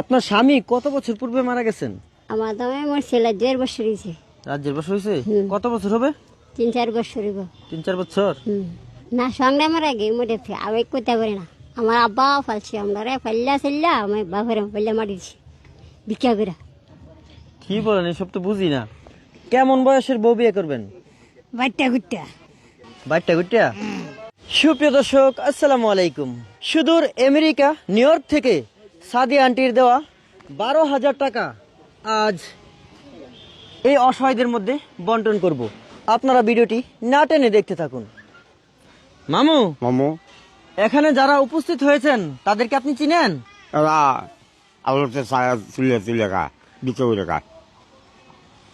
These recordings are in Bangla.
আপনার স্বামী কত বছর পূর্বে মারা গেছেন? আমার দামে আমার ছেলে দেড় বছর হয়েছে রাজ্যের বছর হয়েছে কত বছর হবে? তিন চার বছর হইব। তিন চার বছর? না সঙ্গে আমার আগে মরে আবে করতে পারি না। আমার আব্বা ফালছে আমরা ফাল্লা চাল্লা আমার বাপরে ফাল্লা মারিছি ভিক্ষা করে কি বলেন এসব তো বুঝি না। কেমন বয়সের বউ বিয়ে করবেন? বাচ্চা গুট্টা বাইরটা গুটিয়া সুপ্রিয় দর্শক আসসালামু আলাইকুম। সুদূর আমেরিকা নিউ ইয়র্ক থেকে সাদি আন্টির দেওয়া বারো হাজার টাকা আজ এই অসহায়দের মধ্যে বন্টন করব। আপনারা ভিডিওটি না টেনে দেখতে থাকুন। মামু মামু। এখানে যারা উপস্থিত হয়েছেন তাদেরকে আপনি চিনেন? আলোতে ছায়া তুলে তুলে খা বিকে করে খা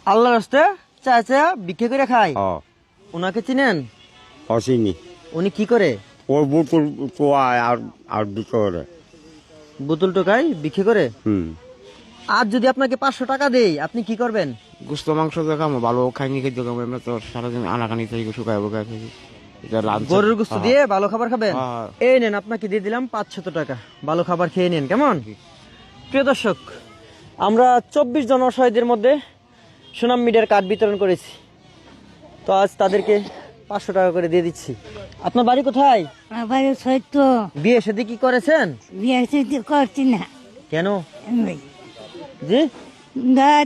আল্লাহ রাস্তে চা চা বিক্রি করে খায় ওনাকে চিনেন? অচিনি উনি কি করে? ওর বুতুল আর আর বিকে করে। বোতল টোকায় বিক্রি করে? হুম। আজ যদি আপনাকে পাঁচশো টাকা দেই আপনি কি করবেন? গুস্ত মাংস দেখামো ভালো খাইনি খেতে দেখামো আমরা তো সারাদিন আনাকানি থেকে থাকি এটা লাঞ্চ গরুর গুস্ত দিয়ে ভালো খাবার খাবেন? হ্যাঁ। এই নেন আপনাকে দিয়ে দিলাম পাঁচশত টাকা। ভালো খাবার খেয়ে নিন কেমন? প্রিয় দর্শক আমরা চব্বিশ জন অসহায়দের মধ্যে সুনাম মিডিয়ার কার্ড বিতরণ করেছি। তো আজ তাদেরকে পাঁচশো টাকা করে দিয়ে দিচ্ছি। আপনার বাড়ি কোথায়? সত্য। বিয়ে সাথে কি করেছেন? বিয়ে সাথে করছি না। কেন? জি?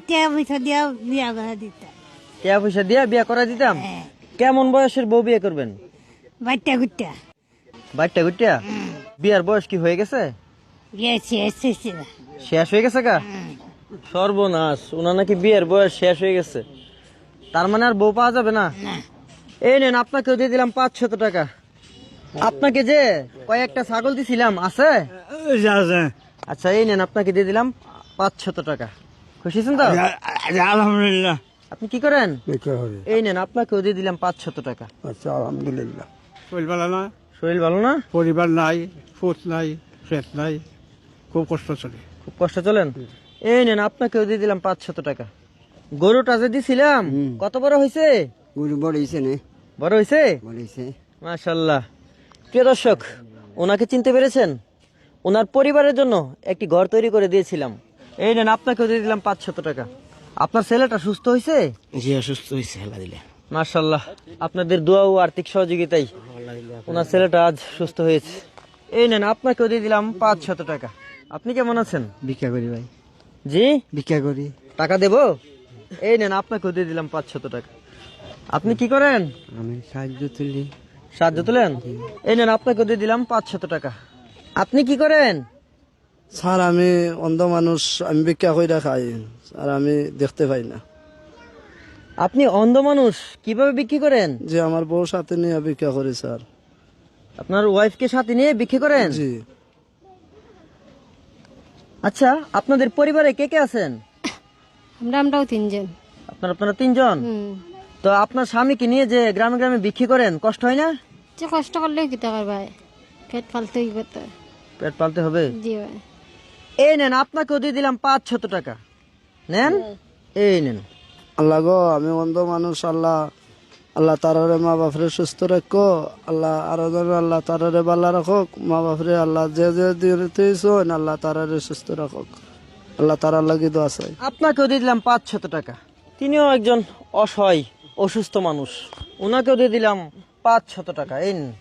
টিয়া পয়সা দিয়া বিয়া করে দিতাম। টাকা পয়সা দিয়ে বিয়ে করা দিতাম? কেমন বয়সের বউ বিয়ে করবেন? গুট্টা বিয়ার বয়স কি হয়ে গেছে? শেষ শেষ হয়ে গেছে কা সর্বনাশ ওনার নাকি বিয়ের বয়স শেষ হয়ে গেছে। তার মানে আর বউ পাওয়া যাবে না। এই নেন আপনাকে দিয়ে দিলাম পাঁচ পাঁচশত টাকা। আপনাকে যে কয়েকটা ছাগল দিছিলাম আছে? আচ্ছা এই নেন আপনাকে দিয়ে দিলাম পাঁচ পাঁচশত টাকা। খুশি আছেন তো? আলহামদুলিল্লাহ। আপনি কি করেন? এই নেন আপনাকেও দিয়ে দিলাম পাঁচ পাঁচশত টাকা। আচ্ছা আলহামদুলিল্লাহ। শরীর ভালো না? শরীর ভালো না? পরিবার নাই ফুট নাই শেষ নাই খুব কষ্ট চলে। খুব কষ্ট চলেন এই নেন আপনাকেও দিয়ে দিলাম পাঁচশত টাকা। গরুটা যে দিছিলাম কত বড় হয়েছে গুরু বড়ইছে নে। বড় হয়েছে মাশাল্লাহ। প্রিয় দর্শক ওনাকে চিনতে পেরেছেন? ওনার পরিবারের জন্য একটি ঘর তৈরি করে দিয়েছিলাম। এই নেন আপনাকেও দিয়ে দিলাম পাঁচশত টাকা। আপনার ছেলেটা সুস্থ হয়েছে জি অসুস্থ হয়েছে হেলা দিলে। মাশাল্লাহ। আপনাদের দোয়া ও আর্থিক সহযোগিতাই। ওনার ছেলেটা আজ সুস্থ হয়েছে। এই নেন আপনাকেও দিয়ে দিলাম পাঁচশত টাকা। আপনি কেমন আছেন? ভিক্ষা করি ভাই। জি? ভিক্ষা করি। টাকা দেবো? এই নেন আপনাকেও দিয়ে দিলাম পাঁচশত টাকা। আপনি কি করেন? আমি সাহায্য তুলি। সাহায্য তুলেন? এই নেন আপনাকে দিয়ে দিলাম পাঁচশত টাকা। আপনি কি করেন? স্যার আমি অন্ধ মানুষ আমি ভিক্ষা কইরা খাই। আর আমি দেখতে পাই না। আপনি অন্ধ মানুষ কীভাবে বিক্রি করেন? যে আমার বউ সাথে নিয়ে ভিক্ষা করি স্যার। আপনার ওয়াইফকে সাথে নিয়ে বিক্রি করেন? জি। আচ্ছা আপনাদের পরিবারে কে কে আছেন? আমরা আমরাও তিনজন। আপনার আপনারা তিনজন? হুম। তো আপনার স্বামীকে নিয়ে যে গ্রামে গ্রামে বিক্রি করেন কষ্ট হয় না? যে কষ্ট করলেও কিতা করবা পেট ফালতে হইব তো পেট পালতে হবে? জি ভাই। এই নেন আপনাকেও দিয়ে দিলাম পাঁচশত টাকা। নেন? এই নেন। আল্লাহ গো আমি অন্ধ মানুষ আল্লাহ। আল্লাহ তারারে মা বাপরে সুস্থ রাখো। আল্লাহ আরও যেন আল্লাহ তারারে বাল্লা রাখক। মা বাপরে আল্লাহ যে যে দিয়েছেন আল্লাহ তারারে সুস্থ রাখক। আল্লাহ তারার লাগি দোয়া চাই? আপনাকেও দিয়ে দিলাম পাঁচশত টাকা। তিনিও একজন অসহায়। অসুস্থ মানুষ। ওনাকেও দিয়ে দিলাম পাঁচ শত টাকা। এই নিন।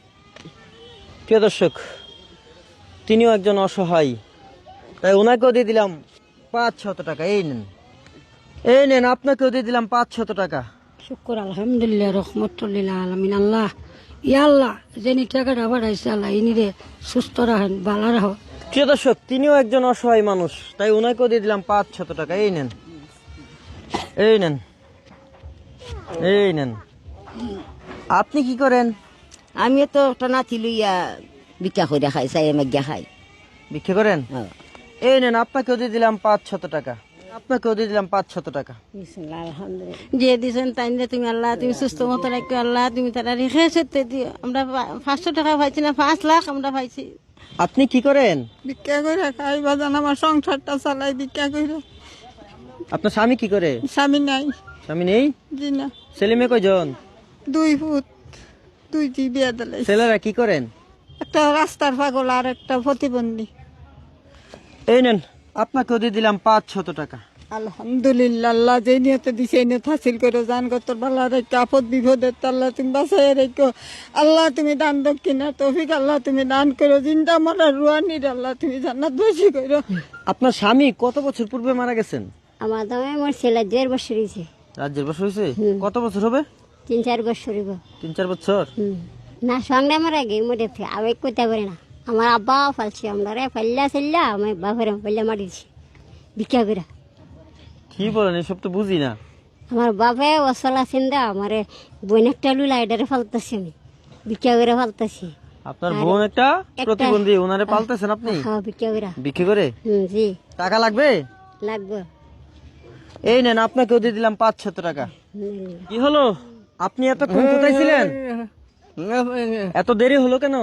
প্রিয় দর্শক তিনিও একজন অসহায়। তাই ওনাকেও দিয়ে দিলাম পাঁচ শত টাকা। এই নেন এই নেন আপনাকেও দিয়ে দিলাম পাঁচ শত টাকা। শুক্র আলহামদুলিল্লাহ রহমতুল্লিল্লাহ আলমিন। আল্লাহ ইয়া আল্লাহ যেনি টাকাটা বাড়াইছে আল্লাহ ইনিরে সুস্থ রাখেন বালা রাখো। প্রিয় দর্শক তিনিও একজন অসহায় মানুষ। তাই ওনাকেও দিয়ে দিলাম পাঁচ শত টাকা। এই নেন। এই নেন। এই নেন। আপনি কি করেন? আমি তো একটা নাতি লইয়া ভিক্ষা করে খাই চাই মাগিয়া খাই। বিক্রি করেন। এই নেন আপনাকেও দিয়ে দিলাম পাঁচশত টাকা। আপনাকেও দিয়ে দিলাম পাঁচশত টাকা। যে দিছেন তাই দিয়ে তুমি আল্লাহ তুমি সুস্থ মতো রাখো আল্লাহ তুমি তারা রেখে সত্যি দিও। আমরা পাঁচশো টাকা পাইছি না পাঁচ লাখ আমরা পাইছি। আপনি কি করেন? ভিক্ষা করে খাই বাজান আমার সংসারটা চালাই ভিক্ষা করে আপনার স্বামী কি করে? স্বামী নাই। স্বামী নেই? জি না। ছেলে মেয়ে কয়জন? দুই ফুট দুই জি বিয়া দিলে। ছেলেরা কি করেন? একটা রাস্তার পাগল আর একটা প্রতিবন্ধী। এই নেন আপনাকেও দিয়ে দিলাম পাঁচ শত টাকা। আলহামদুলিল্লাহ আল্লাহ যে নিয়তে দিছে এই নিয়ত হাসিল করে জান গত বালা রেখো আপদ বিপদের আল্লাহ তুমি বাঁচাই রেখো। আল্লাহ তুমি দান দক্ষিণা তৌফিক আল্লাহ তুমি দান করো জিন্দা মারা রুয়ানির আল্লাহ তুমি জান্নাত বসি করো। আপনার স্বামী কত বছর পূর্বে মারা গেছেন? আমার দামে আমার ছেলে দেড় বছর হয়েছে। রাজ্যের বছর হয়েছে কত বছর হবে? তিন চার বছর তিন চার বছর? না সঙ্গে আমার আগে থেকে আবেগ করতে পারি না। আমার আব্বা ফালছে আমরা রে ফাল্লা সাল্লা আমি বাপরে ফাল্লা মারিছি ভিক্ষা করে কি বলেন এসব তো বুঝি না। আমার বাপে অসলা চিন্তা আমার বোন একটা লুলা এটারে ফালতাছি আমি। ভিক্ষা করে ফালতাছি। আপনার বোন একটা প্রতিবন্ধী ওনারে পালতেছেন আপনি? হ্যাঁ ভিক্ষা করে বিক্রি করে? জি। টাকা লাগবে? লাগবে। এই নেন আপনাকেও দিয়ে দিলাম পাঁচ শত টাকা। কি হলো? আপনি এতক্ষণ কোথায় ছিলেন? এত দেরি হলো কেন?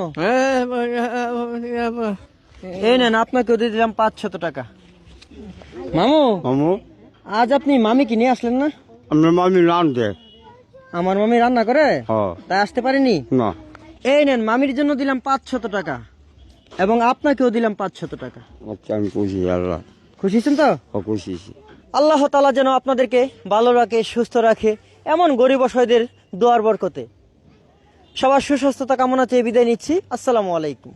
এই নেন আপনাকেও দিয়ে দিলাম পাঁচ শত টাকা। মামু? মামু? আজ আপনি মামি কি নিয়ে আসলেন না? আমরা মামি রান দে আমার মামি রান্না করে? তাই আসতে পারেনি? না। এই নেন মামির জন্য দিলাম পাঁচ শত টাকা। এবং আপনাকেও দিলাম পাঁচ শত টাকা। আচ্ছা আমি খুশি আল্লাহ। খুশি হয়েছেন তো? ও খুশি আল্লাহ তালা যেন আপনাদেরকে ভালো রাখে, সুস্থ রাখে, এমন গরিব অসহায়দের দোয়ার বরকতে। সবার সুস্বাস্থ্যতা কামনা চেয়ে বিদায় নিচ্ছি। আসসালামু আলাইকুম।